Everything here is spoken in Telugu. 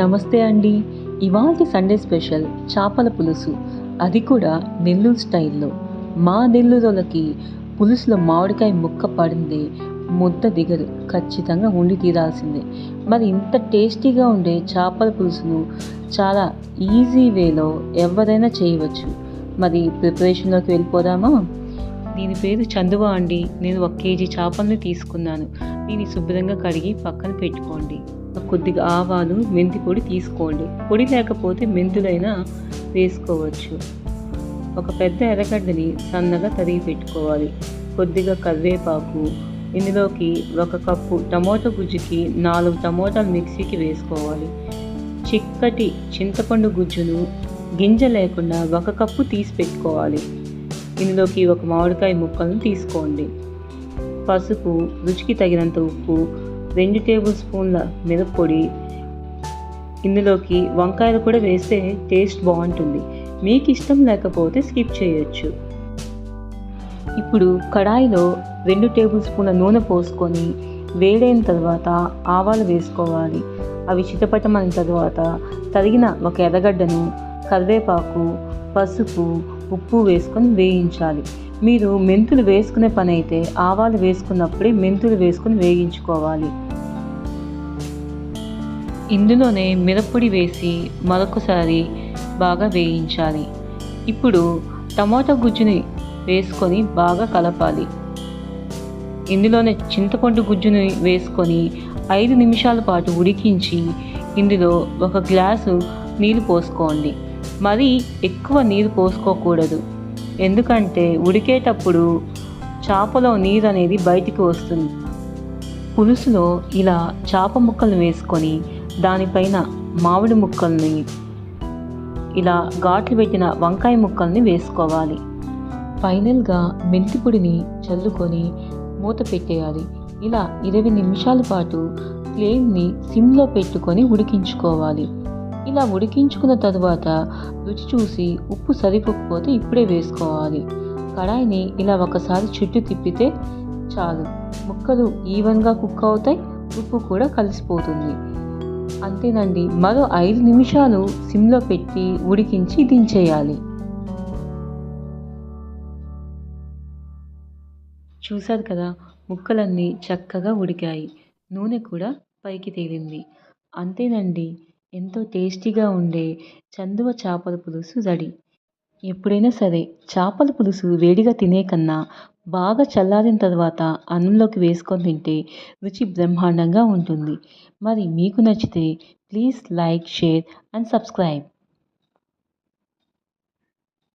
నమస్తే అండి. ఇవాళ సండే స్పెషల్ చేపల పులుసు. అది కూడా నెల్లూరు స్టైల్లో. మా నెల్లూరులకి పులుసులో మామిడికాయ ముక్క పడింది ముద్ద దిగదు. ఖచ్చితంగా ఉండి తీరాల్సిందే. మరి ఇంత టేస్టీగా ఉండే చేపల పులుసును చాలా ఈజీ వేలో ఎవరైనా చేయవచ్చు. మరి ప్రిపరేషన్లోకి వెళ్ళిపోదామా? దీని పేరు చందువ అండి. నేను ఒక కేజీ చేపల్ని తీసుకున్నాను. దీన్ని శుభ్రంగా కడిగి పక్కన పెట్టుకోండి. కొద్దిగా ఆవాలు మెంతి పొడి తీసుకోండి. పొడి లేకపోతే మెంతులైనా వేసుకోవచ్చు. ఒక పెద్ద ఎర్రగడ్డని సన్నగా తరిగి పెట్టుకోవాలి. కొద్దిగా కరివేపాకు ఇందులోకి ఒక కప్పు టమోటా గుజ్జుకి నాలుగు టమోటాలు మిక్సీకి వేసుకోవాలి. చిక్కటి చింతపండు గుజ్జును గింజ లేకుండా ఒక కప్పు తీసి పెట్టుకోవాలి. ఇందులోకి ఒక మామిడికాయ ముక్కలను తీసుకోండి. పసుపు రుచికి తగినంత ఉప్పు రెండు టేబుల్ స్పూన్ల మిరప్పొడి ఇందులోకి వంకాయలు కూడా వేస్తే టేస్ట్ బాగుంటుంది. మీకు ఇష్టం లేకపోతే స్కిప్ చేయొచ్చు. ఇప్పుడు కడాయిలో రెండు టేబుల్ స్పూన్ల నూనె పోసుకొని వేడైన తర్వాత ఆవాలు వేసుకోవాలి. అవి చిటపటమైన తర్వాత తరిగిన ఒక ఎర్రగడ్డను కరివేపాకు పసుపు ఉప్పు వేసుకొని వేయించాలి. మీరు మెంతులు వేసుకునే పని అయితే ఆవాలు వేసుకున్నప్పుడే మెంతులు వేసుకొని వేయించుకోవాలి. ఇందులోనే మిరప్పొడి వేసి మరొకసారి బాగా వేయించాలి. ఇప్పుడు టమాటా గుజ్జుని వేసుకొని బాగా కలపాలి. ఇందులోనే చింతపండు గుజ్జుని వేసుకొని ఐదు నిమిషాల పాటు ఉడికించి ఇందులో ఒక గ్లాసు నీళ్ళు పోసుకోండి. మరీ ఎక్కువ నీరు పోసుకోకూడదు. ఎందుకంటే ఉడికేటప్పుడు చేపలో నీరు అనేది బయటికి వస్తుంది. పులుసులో ఇలా చేప ముక్కలు వేసుకొని దానిపైన మామిడి ముక్కల్ని ఇలా ఘాట్లు పెట్టిన వంకాయ ముక్కల్ని వేసుకోవాలి. ఫైనల్గా మెంతిపొడిని చల్లుకొని మూత పెట్టేయాలి. ఇలా ఇరవై నిమిషాల పాటు ఫ్లేమ్ని సిమ్లో పెట్టుకొని ఉడికించుకోవాలి. ఇలా ఉడికించుకున్న తరువాత రుచి చూసి ఉప్పు సరిపోకపోతే ఇప్పుడే వేసుకోవాలి. కడాయిని ఇలా ఒకసారి చుట్టూ తిప్పితే చాలు. ముక్కలు ఈవెన్గా కుక్ అవుతాయి ఉప్పు కూడా కలిసిపోతుంది. అంతేనండి మరో ఐదు నిమిషాలు సిమ్లో పెట్టి ఉడికించి దించేయాలి. చూశారు కదా ముక్కలన్నీ చక్కగా ఉడికాయి. నూనె కూడా పైకి తేలింది. అంతేనండి ఎంతో టేస్టీగా ఉండే చందువ చేపల పులుసు రెడీ ఎప్పుడైనా సరే చేపల పులుసు వేడిగా తినే కన్నా బాగా చల్లారిన తర్వాత అన్నంలోకి వేసుకొని తింటే రుచి బ్రహ్మాండంగా ఉంటుంది. మరి మీకు నచ్చితే please like share and subscribe.